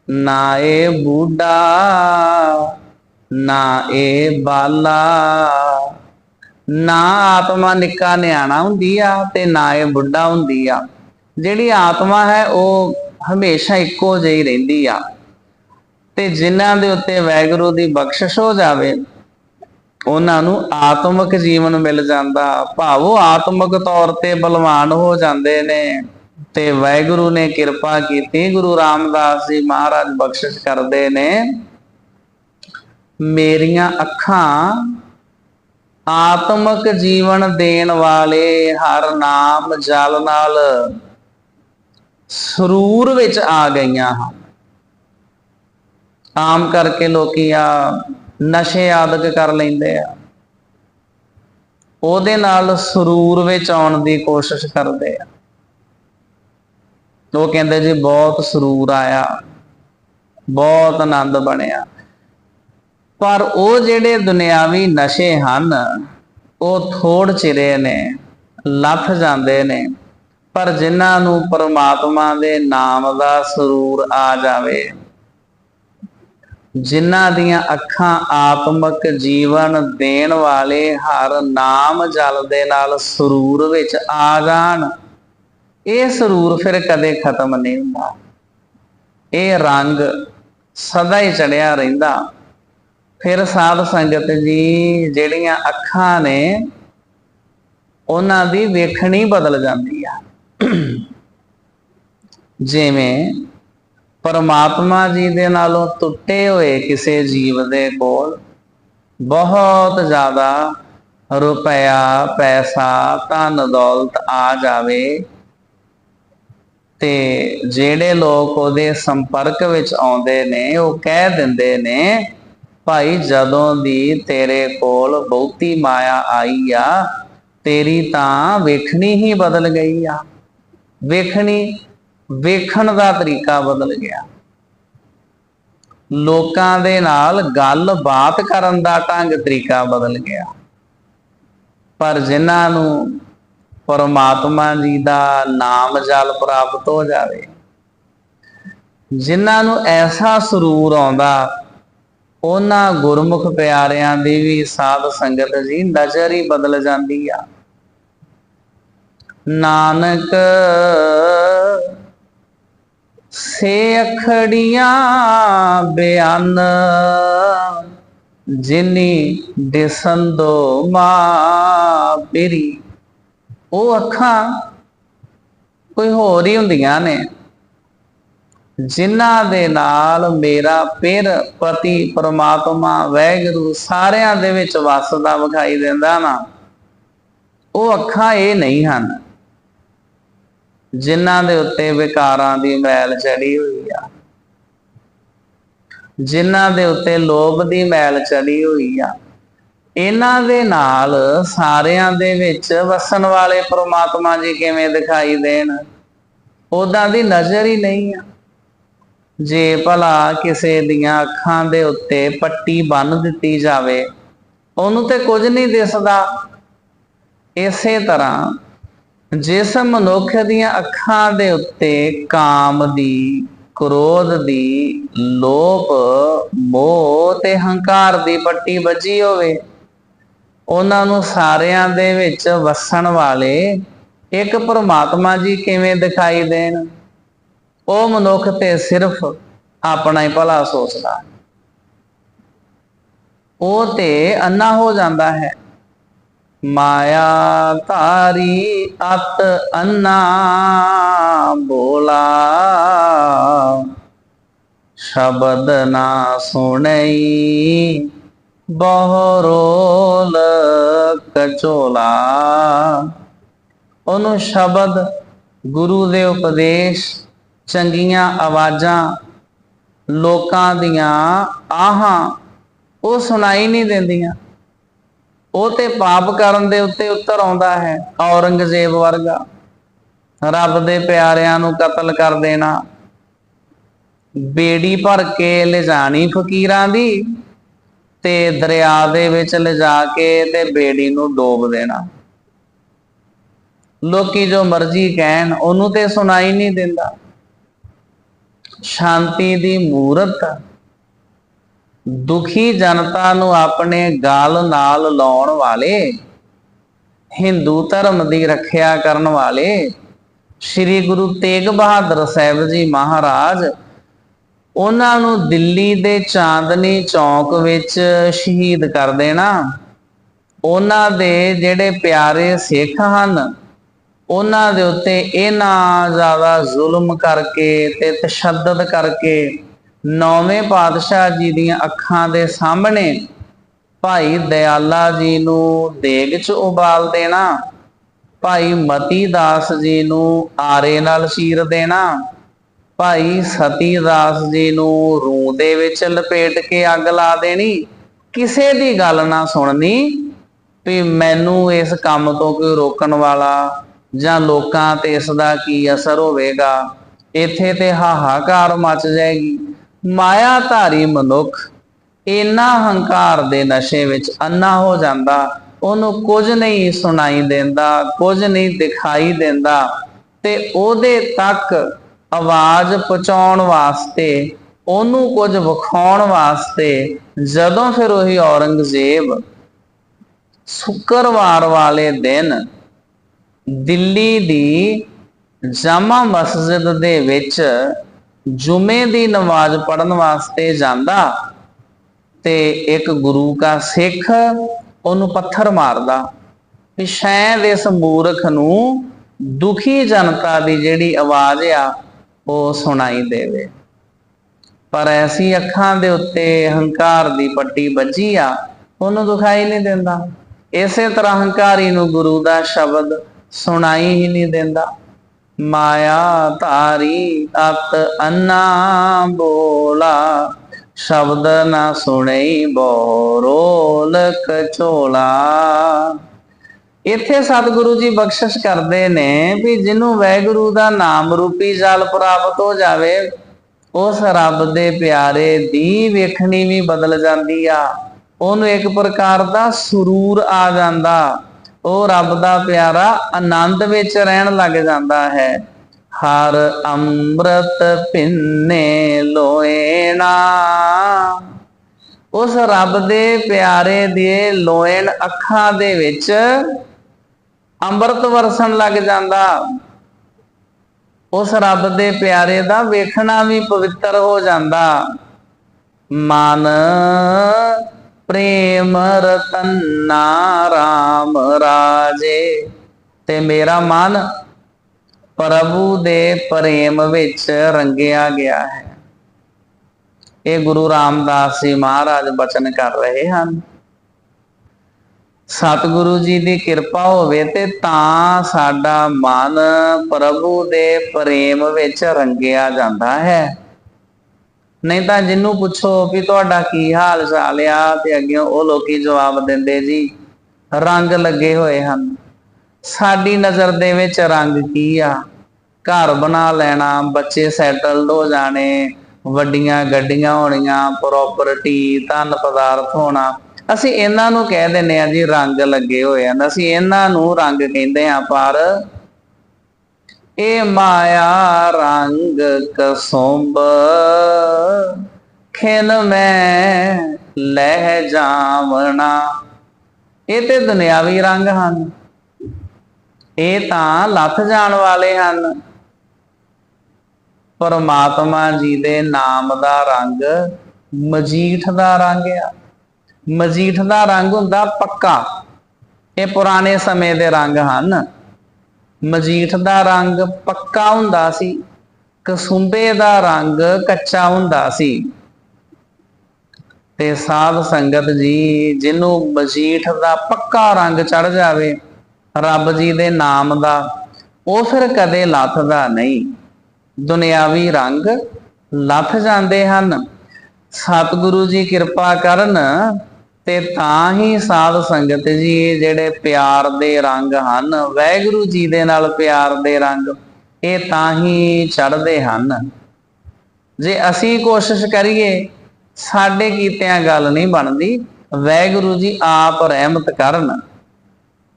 ਨਾ ਇਹ ਬੂਢਾ, ਨਾ ਇਹ ਬਾਲਾ, ਨਾ ਆਤਮਾ ਨਿੱਕਾ ਨਿਆਣਾ ਹੁੰਦੀ ਆ ਤੇ ਨਾ ਇਹ ਬੁੱਢਾ ਹੁੰਦੀ ਆ। ਜਿਹੜੀ ਆਤਮਾ ਹੈ, ਉਹ ਹਮੇਸ਼ਾ ਇੱਕੋ ਜਿਹੀ ਰਹਿੰਦੀ ਆ। ਤੇ ਜਿਨ੍ਹਾਂ ਦੇ ਉੱਤੇ ਵੈਗਰੂ ਦੀ ਬਖਸ਼ਿਸ਼ ਹੋ ਜਾਵੇ, ਉਹਨਾਂ ਨੂੰ ਆਤਮਿਕ ਜੀਵਨ ਮਿਲ ਜਾਂਦਾ। ਭਾਵੋ ਆਤਮਿਕ ਤੌਰ ਤੇ ਬਲਵਾਨ ਹੋ ਜਾਂਦੇ ਨੇ ਤੇ ਵੈਗੁਰੂ ਨੇ ਕਿਰਪਾ ਕੀਤੀ, ਗੁਰੂ ਰਾਮਦਾਸ ਜੀ ਮਹਾਰਾਜ ਬਖਸ਼ਿਸ਼ ਕਰਦੇ ਨੇ। ਮੇਰੀਆਂ ਅੱਖਾਂ ਆਤਮਿਕ ਜੀਵਨ ਦੇਣ ਵਾਲੇ ਹਰ ਨਾਮ ਜਲ ਨਾਲ ਸਰੂਰ ਵਿੱਚ ਆ ਗਈਆਂ ਹਨ। ਆਮ ਕਰਕੇ ਲੋਕੀ ਆ ਨਸ਼ੇ ਆਦਿਕ ਕਰ ਲੈਂਦੇ ਆ। ਉਹਦੇ ਨਾਲ ਸਰੂਰ ਵਿੱਚ ਆਉਣ ਦੀ ਕੋਸ਼ਿਸ਼ ਕਰਦੇ ਆ। ਉਹ ਕਹਿੰਦੇ ਜੀ ਬਹੁਤ ਸਰੂਰ ਆਇਆ। ਬਹੁਤ ਆਨੰਦ ਬਣਿਆ। ਪਰ ਉਹ ਜਿਹੜੇ ਦੁਨਿਆਵੀ ਨਸ਼ੇ ਹਨ, ਉਹ ਥੋੜ ਚਿਰੇ ਨੇ, ਲੱਥ ਜਾਂਦੇ ਨੇ। ਪਰ ਜਿਨ੍ਹਾਂ ਨੂੰ ਪਰਮਾਤਮਾ ਦੇ ਨਾਮ ਦਾ ਸਰੂਰ ਆ ਜਾਵੇ, ਜਿਨ੍ਹਾਂ ਦੀਆਂ ਅੱਖਾਂ ਆਤਮਿਕ ਜੀਵਨ ਦੇਣ ਵਾਲੇ ਹਰ ਨਾਮ ਜਲ ਦੇ ਨਾਲ ਸਰੂਰ ਵਿੱਚ ਆ ਜਾਣ, ਇਹ ਸਰੂਰ ਫਿਰ ਕਦੇ ਖਤਮ ਨਹੀਂ ਹੁੰਦਾ। ਇਹ ਰੰਗ ਸਦਾ ਹੀ ਚੜਿਆ ਰਹਿੰਦਾ। ਫਿਰ ਸਾਧ ਸੰਗਤ ਜੀ ਜਿਹੜੀਆਂ ਅੱਖਾਂ ਨੇ, ਉਹਨਾਂ ਦੀ ਵੇਖਣੀ ਬਦਲ ਜਾਂਦੀ ਆ। ਜਿਵੇਂ ਪਰਮਾਤਮਾ ਜੀ ਦੇ ਨਾਲੋਂ ਟੁੱਟੇ ਹੋਏ ਕਿਸੇ ਜੀਵ ਦੇ ਕੋਲ ਬਹੁਤ ਜ਼ਿਆਦਾ ਰੁਪਇਆ, ਪੈਸਾ, ਧਨ, ਦੌਲਤ ਆ ਜਾਵੇ ਤੇ ਜਿਹੜੇ ਲੋਕ ਉਹਦੇ ਸੰਪਰਕ ਵਿੱਚ ਆਉਂਦੇ ਨੇ, ਉਹ ਕਹਿ ਦਿੰਦੇ ਨੇ, ਭਾਈ ਜਦੋਂ ਦੀ ਤੇਰੇ ਕੋਲ ਬਹੁਤੀ ਮਾਇਆ ਆਈ ਆ, ਤੇਰੀ ਤਾਂ ਵੇਖਣੀ ਹੀ ਬਦਲ ਗਈ ਆ। ਵੇਖਣੀ, ਵੇਖਣ ਦਾ ਤਰੀਕਾ ਬਦਲ ਗਿਆ। ਲੋਕਾਂ ਦੇ ਨਾਲ ਗੱਲਬਾਤ ਕਰਨ ਦਾ ਢੰਗ ਤਰੀਕਾ ਬਦਲ ਗਿਆ। ਪਰ ਜਿਨ੍ਹਾਂ ਨੂੰ ਪਰਮਾਤਮਾ ਜੀ ਦਾ ਨਾਮ ਜਲ ਪ੍ਰਾਪਤ ਹੋ ਜਾਵੇ, ਜਿਨ੍ਹਾਂ ਨੂੰ ਐਸਾ ਸਰੂਰ ਆਉਂਦਾ, ਉਹਨਾਂ ਗੁਰਮੁਖ ਪਿਆਰਿਆਂ ਦੀ ਵੀ ਸਾਧ ਸੰਗਤ ਜੀ ਨਜ਼ਰ ਹੀ ਬਦਲ ਜਾਂਦੀ ਆ। ਨਾਨਕ ਸੇ ਅਖੜੀਆਂ ਬਿਆਨ, ਜਿਨੀ ਦਿਸੰਦੋ ਮਾ ਪੇਰੀ ਉਹ ਅੱਖਾਂ ਕੋਈ ਹੋਰ ਹੀ ਹੁੰਦੀਆਂ ਨੇ, ਜਿਨ੍ਹਾਂ ਦੇ ਨਾਲ ਮੇਰਾ ਪਿਰ ਪਤੀ ਪਰਮਾਤਮਾ ਵੈਗੁਰੂ ਸਾਰਿਆਂ ਦੇ ਵਿੱਚ ਵਸਦਾ ਵਿਖਾਈ ਦਿੰਦਾ ਨਾ। ਉਹ ਅੱਖਾਂ ਇਹ ਨਹੀਂ ਹਨ। ਜਿਨ੍ਹਾਂ ਦੇ ਉੱਤੇ ਵਿਕਾਰਾਂ ਦੀ ਮੈਲ ਚੜੀ ਹੋਈ ਆ। ਜਿਨ੍ਹਾਂ ਦੇ ਉੱਤੇ ਲੋਭ ਦੀ ਮੈਲ ਚੜੀ ਹੋਈ ਆ। ਇਹਨਾਂ ਦੇ ਨਾਲ ਸਾਰਿਆਂ ਦੇ ਵਿੱਚ ਵਸਣ ਵਾਲੇ ਪ੍ਰਮਾਤਮਾ ਜੀ ਕਿਵੇਂ ਦਿਖਾਈ ਦੇਣ ਉਦਾਂ ਦੀ ਨਜ਼ਰ ਹੀ ਨਹੀਂ ਆ। ਜੇ ਭਲਾ ਕਿਸੇ ਦੀਆਂ ਅੱਖਾਂ ਦੇ ਉੱਤੇ ਪੱਟੀ ਬੰਨ ਦਿੱਤੀ ਜਾਵੇ, ਉਹਨੂੰ ਤੇ ਕੁਝ ਨਹੀਂ ਦਿਸਦਾ। ਇਸੇ ਤਰ੍ਹਾਂ ਜਿਸ ਮਨੁੱਖ ਦੀਆਂ ਅੱਖਾਂ ਦੇ ਉੱਤੇ ਕਾਮ ਦੀ, ਕ੍ਰੋਧ ਦੀ, ਲੋਭ, ਮੋਹ ਤੇ ਹੰਕਾਰ ਦੀ ਪੱਟੀ ਵੱਜੀ ਹੋਵੇ, ਉਹਨਾਂ ਨੂੰ ਸਾਰਿਆਂ ਦੇ ਵਿੱਚ ਵਸਣ ਵਾਲੇ ਇੱਕ ਪਰਮਾਤਮਾ ਜੀ ਕਿਵੇਂ ਦਿਖਾਈ ਦੇਣ? ਉਹ ਮਨੁੱਖ ਤੇ ਸਿਰਫ ਆਪਣਾ ਹੀ ਭਲਾ ਸੋਚਦਾ। ਉਹ ਤੇ ਅੰਨਾ ਹੋ ਜਾਂਦਾ ਹੈ। ਮਾਇਆ ਧਾਰੀ ਅਤ ਅੰਨਾ ਬੋਲਾ। ਸ਼ਬਦ ਨਾ ਸੁਣਈ ਬਹਰੋਲ ਕਚੋਲਾ। ਉਹਨੂੰ ਸ਼ਬਦ, ਗੁਰੂ ਦੇ ਉਪਦੇਸ਼, ਚੰਗੀਆਂ ਆਵਾਜ਼ਾਂ, ਲੋਕਾਂ ਦੀਆਂ ਆਹਾਂ, ਉਹ ਸੁਣਾਈ ਨਹੀਂ ਦਿੰਦੀਆਂ। ਉਹ ਤੇ ਪਾਪ ਕਰਨ ਦੇ ਉੱਤੇ ਉਤਰ ਆਉਂਦਾ ਹੈ, ਔਰੰਗਜ਼ੇਬ ਵਰਗਾ। ਰੱਬ ਦੇ ਪਿਆਰਿਆਂ ਨੂੰ ਕਤਲ ਕਰ ਦੇਣਾ। ਬੇੜੀ ਭਰ ਕੇ ਲਿਜਾਣੀ ਫਕੀਰਾਂ ਦੀ ਤੇ ਦਰਿਆ ਦੇ ਵਿੱਚ ਲਿਜਾ ਕੇ ਤੇ ਬੇੜੀ ਨੂੰ ਡੋਬ ਦੇਣਾ। ਲੋਕੀ ਜੋ ਮਰਜ਼ੀ ਕਹਿਣ, ਉਹਨੂੰ ਤੇ ਸੁਣਾਈ ਨਹੀਂ ਦਿੰਦਾ। ਸ਼ਾਂਤੀ ਦੀ ਮੂਰਤ ਦੁਖੀ ਜਨਤਾ ਨੂੰ ਆਪਣੇ ਗਾਲ ਨਾਲ ਲਾਉਣ ਵਾਲੇ, ਹਿੰਦੂ ਧਰਮ ਦੀ ਰੱਖਿਆ ਕਰਨ ਵਾਲੇ, ਸ੍ਰੀ ਗੁਰੂ ਤੇਗ ਬਹਾਦਰ ਸਾਹਿਬ ਜੀ ਮਹਾਰਾਜ, ਉਹਨਾਂ ਨੂੰ ਦਿੱਲੀ ਦੇ ਚਾਂਦਨੀ ਚੌਕ ਵਿੱਚ ਸ਼ਹੀਦ ਕਰ ਦੇਣਾ। ਉਹਨਾਂ ਦੇ ਜਿਹੜੇ ਪਿਆਰੇ ਸਿੱਖ ਹਨ, ਉਹਨਾਂ ਦੇ ਉੱਤੇ ਇਹਨਾਂ ਜ਼ਿਆਦਾ ਜ਼ੁਲਮ ਕਰਕੇ ਤੇ ਤਸ਼ੱਦਦ ਕਰਕੇ ਨੌਵੇਂ ਪਾਤਸ਼ਾਹ ਜੀ ਦੀਆਂ ਅੱਖਾਂ ਦੇ ਸਾਹਮਣੇ ਭਾਈ ਦਿਆਲਾ ਜੀ ਨੂੰ ਦੇਗ 'ਚ ਉਬਾਲ ਦੇਣਾ, ਭਾਈ ਮਤੀ ਦਾਸ ਜੀ ਨੂੰ ਆਰੇ ਨਾਲ ਸ਼ੀਰ ਦੇਣਾ, ਭਾਈ ਸਤੀ ਦਾਸ ਜੀ ਨੂੰ ਰੂਹ ਦੇ ਵਿੱਚ ਲਪੇਟ ਕੇ ਅੱਗ ਲਾ ਦੇਣੀ। ਕਿਸੇ ਦੀ ਗੱਲ ਨਾ ਸੁਣਨੀ ਵੀ ਮੈਨੂੰ ਇਸ ਕੰਮ ਤੋਂ ਕੋਈ ਰੋਕਣ ਵਾਲਾ ਜਾਂ ਲੋਕਾਂ ਤੇ ਇਸ ਦਾ ਕੀ ਅਸਰ ਹੋਵੇਗਾ। ਇੱਥੇ ਤੇ ਹਾਹਾਕਾਰ ਮਚ ਜਾਏਗੀ। ਮਾਇਆ ਧਾਰੀ ਮਨੁੱਖ ਇੰਨਾ ਹੰਕਾਰ ਦੇ ਨਸ਼ੇ ਵਿੱਚ ਅੰਨਾ ਹੋ ਜਾਂਦਾ, ਉਹਨੂੰ ਕੁਝ ਨਹੀਂ ਸੁਣਾਈ ਦਿੰਦਾ, ਕੁਝ ਨਹੀਂ ਦਿਖਾਈ ਦਿੰਦਾ ਤੇ ਉਹਦੇ ਤੱਕ ਆਵਾਜ਼ ਪਹੁੰਚਾਉਣ ਵਾਸਤੇ, ਉਹਨੂੰ ਕੁਝ ਵਿਖਾਉਣ ਵਾਸਤੇ ਜਦੋਂ ਫਿਰ ਉਹੀ ਔਰੰਗਜ਼ੇਬ ਸ਼ੁੱਕਰਵਾਰ ਵਾਲੇ ਦਿਨ ਦਿੱਲੀ ਦੀ ਜਾਮਾ ਮਸਜਿਦ ਦੇ ਵਿੱਚ ਜੁਮੇ ਦੀ ਨਮਾਜ਼ ਪੜਨ ਵਾਸਤੇ ਜਾਂਦਾ ਤੇ ਇੱਕ ਗੁਰੂ ਦਾ ਸਿੱਖ ਉਹਨੂੰ ਪੱਥਰ ਮਾਰਦਾ ਵੀ ਸ਼ਾਇਦ ਇਸ ਮੂਰਖ ਨੂੰ ਦੁਖੀ ਜਨਤਾ ਦੀ ਜਿਹੜੀ ਆਵਾਜ਼ ਆ, ਉਹ ਸੁਣਾਈ ਦੇਵੇ। ਪਰ ਐਸੀ ਅੱਖਾਂ ਦੇ ਉੱਤੇ ਹੰਕਾਰ ਦੀ ਪੱਟੀ ਵੱਜੀ ਆ, ਉਹਨੂੰ ਦੁਖਾਈ ਨਹੀਂ ਦਿੰਦਾ। ਇਸੇ ਤਰ੍ਹਾਂ ਹੰਕਾਰੀ ਨੂੰ ਗੁਰੂ ਦਾ ਸ਼ਬਦ ਸੁਣਾਈ ਹੀ ਨਹੀਂ ਦਿੰਦਾ। ਮਾਇਆ ਧਾਰੀ ਅਤ ਅੰਨਾ ਬੋਲਾ, ਸ਼ਬਦ ਨਾ ਸੁਣਈ ਬੋਰੋਲ ਕਚੋਲਾ ਇੱਥੇ ਸਤਿਗੁਰੂ ਜੀ ਬਖਸ਼ਿਸ਼ ਕਰਦੇ ਨੇ ਵੀ ਜਿਹਨੂੰ ਵੈਗੁਰੂ ਦਾ ਨਾਮ ਰੂਪੀ ਜਲ ਪ੍ਰਾਪਤ ਹੋ ਜਾਵੇ, ਉਸ ਰੱਬ ਦੇ ਪਿਆਰੇ ਦੀ ਵੇਖਣੀ ਵੀ ਬਦਲ ਜਾਂਦੀ ਆ। ਉਹਨੂੰ ਇੱਕ ਪ੍ਰਕਾਰ ਦਾ ਸਰੂਰ ਆ ਜਾਂਦਾ। ਉਹ ਰੱਬ ਦਾ ਪਿਆਰਾ ਆਨੰਦ ਵਿੱਚ ਰਹਿਣ ਲੱਗ ਜਾਂਦਾ ਹੈ। ਹਰ ਅੰਮ੍ਰਿਤ ਪਿੰਨੇ ਲੋਏਣਾ ਉਸ ਰੱਬ ਦੇ ਪਿਆਰੇ ਦੇ ਲੋਇਣ ਅੱਖਾਂ ਦੇ ਵਿੱਚ ਅੰਮ੍ਰਿਤ ਵਰਸਣ ਲੱਗ ਜਾਂਦਾ। ਉਸ ਰੱਬ ਦੇ ਪਿਆਰੇ ਦਾ ਵੇਖਣਾ ਵੀ ਪਵਿੱਤਰ ਹੋ ਜਾਂਦਾ। ਮਨ ਪ੍ਰੇਮ ਰਤਨਾ ਰਾਮ ਰਾਜੇ। ਤੇ ਮੇਰਾ ਮਨ ਪ੍ਰਭੂ ਦੇ ਪ੍ਰੇਮ ਵਿੱਚ ਰੰਗਿਆ ਗਿਆ ਹੈ। ਇਹ ਗੁਰੂ ਰਾਮਦਾਸ ਜੀ ਮਹਾਰਾਜ ਬਚਨ ਕਰ ਰਹੇ ਹਨ। ਸਤਿਗੁਰੂ ਜੀ ਦੀ ਕਿਰਪਾ ਹੋਵੇ ਤੇ ਤਾਂ ਸਾਡਾ ਮਨ ਪ੍ਰਭੂ ਦੇ ਪ੍ਰੇਮ ਵਿੱਚ ਰੰਗਿਆ ਜਾਂਦਾ ਹੈ। ਨਹੀਂ ਤਾਂ ਜਿੰਨੂੰ ਪੁੱਛੋ ਵੀ ਤੁਹਾਡਾ ਕੀ ਹਾਲ ਚਾਲ ਆ ਤੇ ਅੱਗੇ ਉਹ ਲੋਕੀ ਜਵਾਬ ਦਿੰਦੇ ਜੀ, ਰੰਗ ਲੱਗੇ ਹੋਏ ਹਨ। ਸਾਡੀ ਨਜ਼ਰ ਦੇ ਵਿੱਚ ਰੰਗ ਕੀ ਆ? ਘਰ ਬਣਾ ਲੈਣਾ, ਬੱਚੇ ਸੈਟਲਡ ਹੋ ਜਾਣੇ, ਵੱਡੀਆਂ ਗੱਡੀਆਂ ਹੋਣੀਆਂ ਪ੍ਰਾਪਰਟੀ ਧਨ ਪਦਾਰਥ ਹੋਣਾ। ਅਸੀਂ ਇਹਨਾਂ ਨੂੰ ਕਹਿ ਦਿੰਨੇ ਆ ਜੀ, ਰੰਗ ਲੱਗੇ ਹੋਏ ਹਨ। ਅਸੀਂ ਇਹਨਾਂ ਨੂੰ ਰੰਗ ਕਹਿੰਦੇ ਆ ਪਰ ਇਹ ਮਾਇਆ ਰੰਗ ਕਸੁੰਬ ਖਿਨ ਮੈਂ ਲਹਿ ਜਾਵਣਾ। ਇਹ ਤੇ ਦੁਨਿਆਵੀ ਰੰਗ ਹਨ। ਇਹ ਤਾਂ ਲੱਥ ਜਾਣ ਵਾਲੇ ਹਨ। ਪਰਮਾਤਮਾ ਜੀ ਦੇ ਨਾਮ ਦਾ ਰੰਗ ਮਜੀਠ ਦਾ ਰੰਗ ਆ। ਮਜੀਠ ਦਾ ਰੰਗ ਹੁੰਦਾ ਪੱਕਾ। ਇਹ ਪੁਰਾਣੇ ਸਮੇਂ ਦੇ ਰੰਗ ਹਨ। ਮਜੀਠ ਦਾ ਰੰਗ ਪੱਕਾ ਹੁੰਦਾ ਸੀ, ਕਸੁੰਬੇ ਦਾ ਰੰਗ ਕੱਚਾ ਹੁੰਦਾ ਸੀ। ਤੇ ਸਾਧ ਸੰਗਤ ਜੀ, ਜਿਹਨੂੰ ਮਜੀਠ ਦਾ ਪੱਕਾ ਰੰਗ ਚੜ ਜਾਵੇ, ਰੱਬ ਜੀ ਦੇ ਨਾਮ ਦਾ, ਉਹ ਫਿਰ ਕਦੇ ਲੱਥਦਾ ਨਹੀਂ। ਦੁਨਿਆਵੀ ਰੰਗ ਲੱਥ ਜਾਂਦੇ ਹਨ। ਸਤਿਗੁਰੂ ਜੀ ਕਿਰਪਾ ਕਰਨ ਤੇ ਤਾਂ ਹੀ ਸਾਧ ਸੰਗਤ ਜੀ, ਇਹ ਜਿਹੜੇ ਪਿਆਰ ਦੇ ਰੰਗ ਹਨ ਵੈਗੁਰੂ ਜੀ ਦੇ ਨਾਲ ਪਿਆਰ ਦੇ ਰੰਗ, ਇਹ ਤਾਂ ਹੀ ਚੜਦੇ ਹਨ। ਜੇ ਅਸੀਂ ਕੋਸ਼ਿਸ਼ ਕਰੀਏ, ਸਾਡੇ ਕੀਤਿਆਂ ਗੱਲ ਨਹੀਂ ਬਣਦੀ ਵੈਗੁਰੂ ਜੀ ਆਪ ਰਹਿਮਤ ਕਰਨ।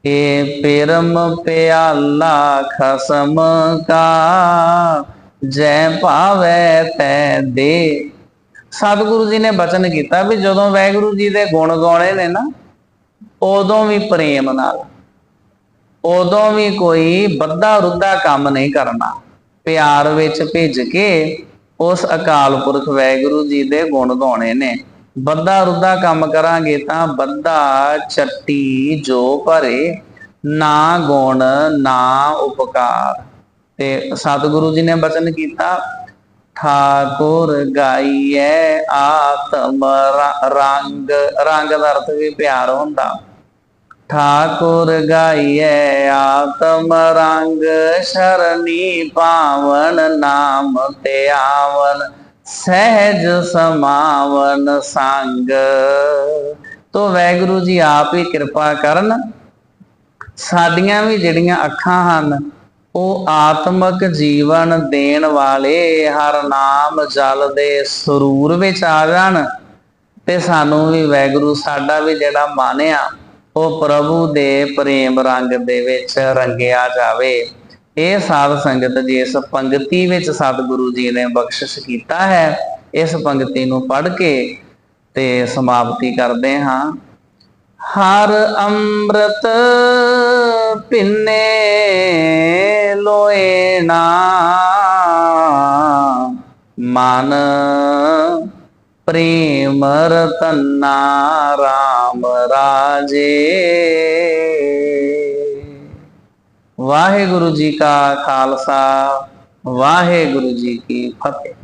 ਏ ਪੇਰਮ ਪਿਆਲਾ ਖਸਮ ਕਾ, ਜੈ ਭਾਵੈ ਤੈ ਦੇ। ਸਤਿਗੁਰੂ ਜੀ ਨੇ ਬਚਨ ਕੀਤਾ ਵੀ ਜਦੋਂ ਵੈਗੁਰੂ ਜੀ ਦੇ ਗੁਣ ਗਾਉਣੇ ਨੇ ਨਾ, ਉਦੋਂ ਵੀ ਪ੍ਰੇਮ ਨਾਲ, ਉਦੋਂ ਵੀ ਕੋਈ ਬੱਧਾ ਰੁੱਧਾ ਕੰਮ ਨਹੀਂ ਕਰਨਾ। ਪਿਆਰ ਵਿੱਚ ਭਿੱਜ ਕੇ ਉਸ ਅਕਾਲ ਪੁਰਖ ਵੈਗੁਰੂ ਜੀ ਦੇ ਗੁਣ ਗਾਉਣੇ ਨੇ। ਬੱਧਾ ਰੁੱਧਾ ਕੰਮ ਕਰਾਂਗੇ ਤਾਂ ਬੱਧਾ ਚੱਟੀ ਜੋ ਭਰੇ, ਨਾ ਗੁਣ, ਨਾ ਉਪਕਾਰ। ਤੇ ਸਤਿਗੁਰੂ ਜੀ ਨੇ ਬਚਨ ਕੀਤਾ ਠਾਕੁਰ ਗਾਈਐ ਆਤਮ ਰੰਗ ਰੰਗ ਦਾ ਅਰਥ ਵੀ ਪਿਆਰ ਹੁੰਦਾ। ਠਾਕੁਰ ਗਾਈਐ ਆਤਮ ਰੰਗ, ਸ਼ਰਨੀ ਪਾਵਨ ਨਾਮ ਤੇ ਆਵਨ, ਸਹਿਜ ਸਮਾਵਨ ਸੰਗ। ਤੋ ਵੈਗੁਰੂ ਜੀ ਆਪ ਹੀ ਕਿਰਪਾ ਕਰਨ, ਸਾਡੀਆਂ ਵੀ ਜਿਹੜੀਆਂ ਅੱਖਾਂ ਹਨ ਉਹ ਆਤਮਿਕ ਜੀਵਨ ਦੇਣ ਵਾਲੇ ਹਰ ਨਾਮ ਜਲ ਦੇ ਸਰੂਰ ਵਿੱਚ ਆ ਜਾਣ। ਤੇ ਸਾਨੂੰ ਵੀ ਵੈਗੁਰੂ ਸਾਡਾ ਵੀ ਜਿਹੜਾ ਮਨ ਆ ਉਹ ਪ੍ਰਭੂ ਦੇ ਪ੍ਰੇਮ ਰੰਗ ਦੇ ਵਿੱਚ ਰੰਗਿਆ ਜਾਵੇ। ਇਹ ਸਾਧ ਸੰਗਤ ਜਿਸ ਪੰਗਤੀ ਵਿੱਚ ਸਤਿਗੁਰੂ ਜੀ ਨੇ ਬਖਸ਼ਿਸ਼ ਕੀਤਾ ਹੈ। ਇਸ ਪੰਗਤੀ ਨੂੰ ਪੜ੍ਹ ਕੇ ਤੇ ਸਮਾਪਤੀ ਕਰਦੇ ਹਾਂ। ਹਰ ਅੰਮ੍ਰਿਤ ਪਿੰਨੇ ਲੋਏ ਮਨ ਪ੍ਰੇਮ ਰਤਨਾ ਰਾਮ ਰਾਜੇ। ਵਾਹਿਗੁਰੂ ਜੀ ਕਾ ਖਾਲਸਾ, ਵਾਹਿਗੁਰੂ ਜੀ ਕੀ ਫਤਿਹ।